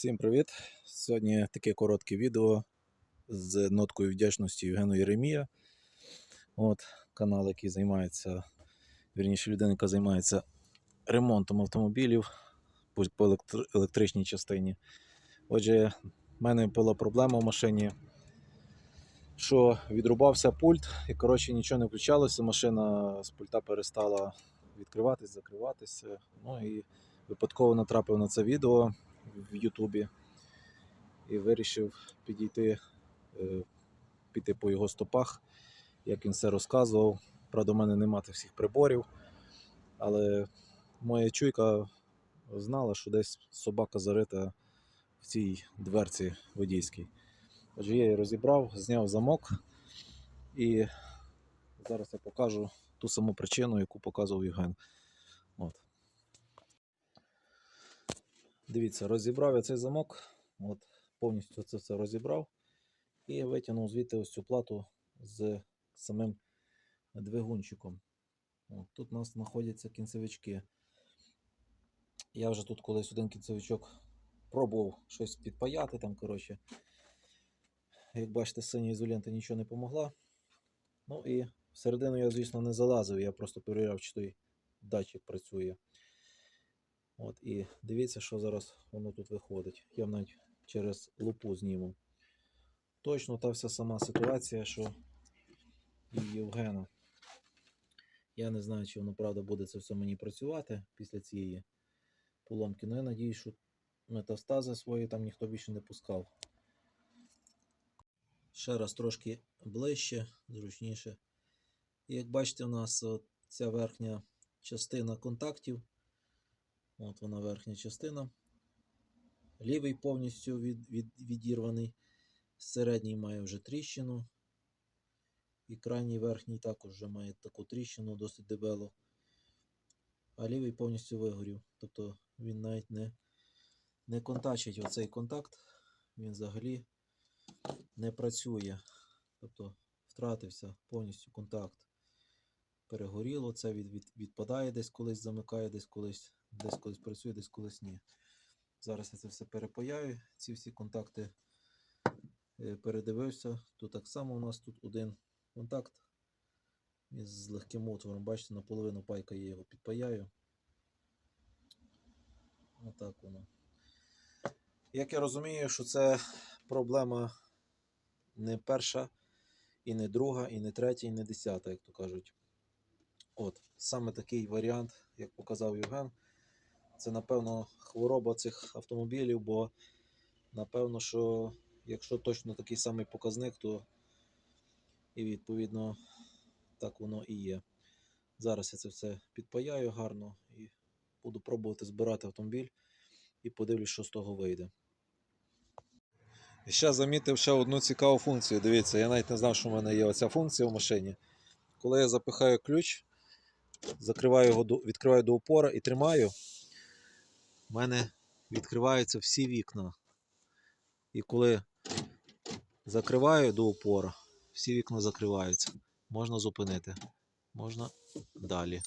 Всім привіт! Сьогодні таке коротке відео з ноткою вдячності Євгену Єремія. От, канал, який займається, вірніше людина, яка займається ремонтом автомобілів по, електричній частині. Отже, в мене була проблема в машині, що відрубався пульт, і коротше нічого не включалося. Машина з пульта перестала відкриватись, закриватися. Ну і випадково натрапив на це відео в Ютубі і вирішив підійти, е, піти по його стопах, як він все розказував. Правда, у мене нема тих всіх приборів, але моя чуйка знала, що десь собака зарита в цій дверці водійській. Отже, я її розібрав, зняв замок і зараз я покажу ту саму причину, яку показував Євген. От. Дивіться, розібрав я цей замок, от, повністю це все розібрав і витягнув звідти ось цю плату з самим двигунчиком. От, тут у нас знаходяться кінцевички. Я вже тут колись один кінцевичок пробував щось підпаяти там, коротше. Як бачите, синя ізолента нічого не помогла. Ну і всередину я, звісно, не залазив, я просто перевіряв, чи той датчик працює. От, і дивіться, що зараз воно тут виходить. Я навіть через лупу зніму. Точно та вся сама ситуація, що і Євгена. Я не знаю, чи воно правда буде це все мені працювати після цієї поломки. Ну я надіюсь, що метастази свої там ніхто більше не пускав. Ще раз трошки ближче, зручніше. І як бачите, у нас ця верхня частина контактів. От вона верхня частина. Лівий повністю від, від, відірваний. Середній має вже тріщину. І крайній верхній також вже має таку тріщину, досить дебелу. А лівий повністю вигорів. Тобто він навіть не, не контачить оцей контакт. Він взагалі не працює. Тобто втратився повністю контакт. Перегоріло, це від, від, відпадає десь колись, замикає, десь колись, десь колись працює, десь колись ні. Зараз я це все перепаяю. Ці всі контакти е, передивився. Тут так само у нас тут один контакт із легким отвором. Бачите, наполовину пайка я його підпаяю. Отак воно. Як я розумію, що це проблема не перша, і не друга, і не третя, і не десята, як то кажуть. От, саме такий варіант, як показав Євген, це, напевно, хвороба цих автомобілів, бо напевно, що якщо точно такий самий показник, то і відповідно так воно і є. Зараз я це все підпаяю гарно і буду пробувати збирати автомобіль і подивлюсь, що з того вийде. І ще замітив ще одну цікаву функцію. Дивіться, я навіть не знав, що в мене є оця функція в машині. Коли я запихаю ключ, закриваю його, відкриваю до упора і тримаю, в мене відкриваються всі вікна. І коли закриваю до упора, всі вікна закриваються. Можна зупинити, можна далі.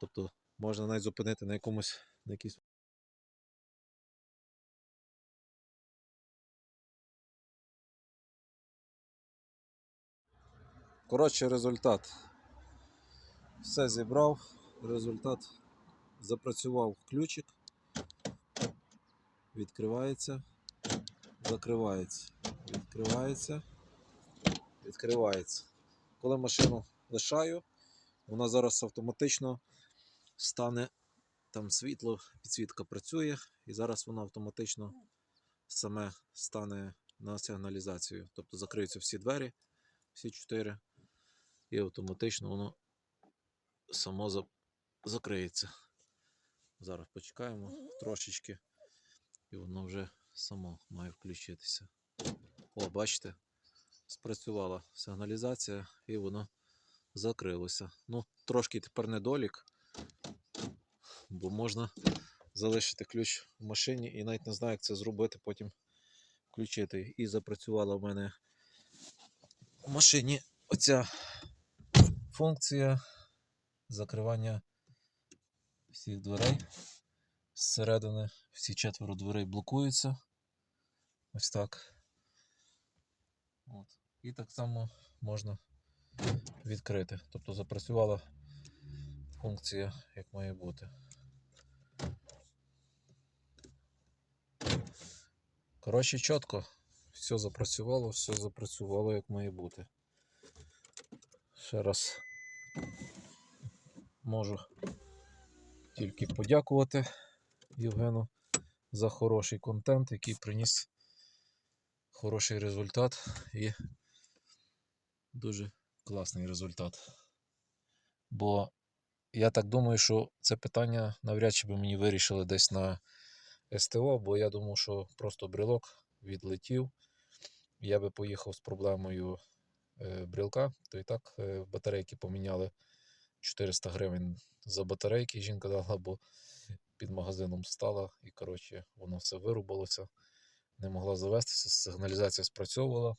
Тобто можна навіть зупинити на якомусь на якійсь. Коротше, результат. Все зібрав, результат запрацював ключик, відкривається, закривається, відкривається, відкривається. Коли машину лишаю, вона зараз автоматично стане там світло, підсвітка працює, і зараз вона автоматично саме стане на сигналізацію. Тобто закриються всі двері, всі чотири, і автоматично воно само закриється. Зараз почекаємо трошечки, і воно вже само має включитися. О, бачите, спрацювала сигналізація і воно закрилося. Ну, трошки тепер недолік, бо можна залишити ключ в машині і навіть не знаю, як це зробити, потім включити. І запрацювала в мене в машині оця функція закривання всіх дверей. Зсередини всі четверо дверей блокуються. Ось так. От. І так само можна відкрити. Тобто запрацювала функція, як має бути. Коротше, чітко. Все запрацювало, все запрацювало, як має бути. Ще раз можу тільки подякувати Євгену за хороший контент, який приніс хороший результат і дуже класний результат. Бо я так думаю, що це питання навряд чи би мені вирішили десь на СТО, бо я думав, що просто брелок відлетів. Я би поїхав з проблемою е, брілка, то і так е, батарейки поміняли 400 гривень за батарейки. Жінка дала, бо під магазином стала, і коротше, воно все вирубалося, не могла завестися, сигналізація спрацьовувала,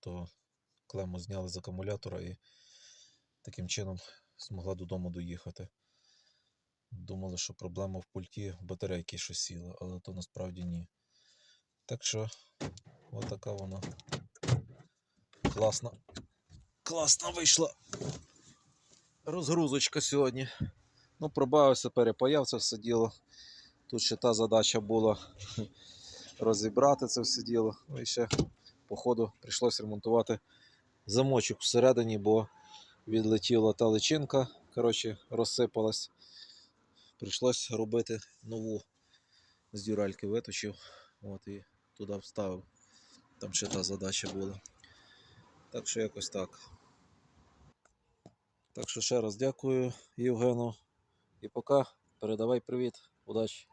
то клему зняли з акумулятора і таким чином змогла додому доїхати. Думали, що проблема в пульті в батарейки щось сіла, але то насправді ні. Так що, отака вона класна. Класна вийшла розгрузочка сьогодні. Ну, пробавився, перепаяв це все діло. Тут ще та задача була розібрати це все діло. Ну і ще, по ходу, прийшлося ремонтувати замочок всередині, бо відлетіла та личинка, коротше, розсипалась. Прийшлось робити нову з дюральки виточив. От і туди вставив. Там ще та задача була. Так що якось так. Так що ще раз дякую Євгену. І пока передавай привіт, удачі.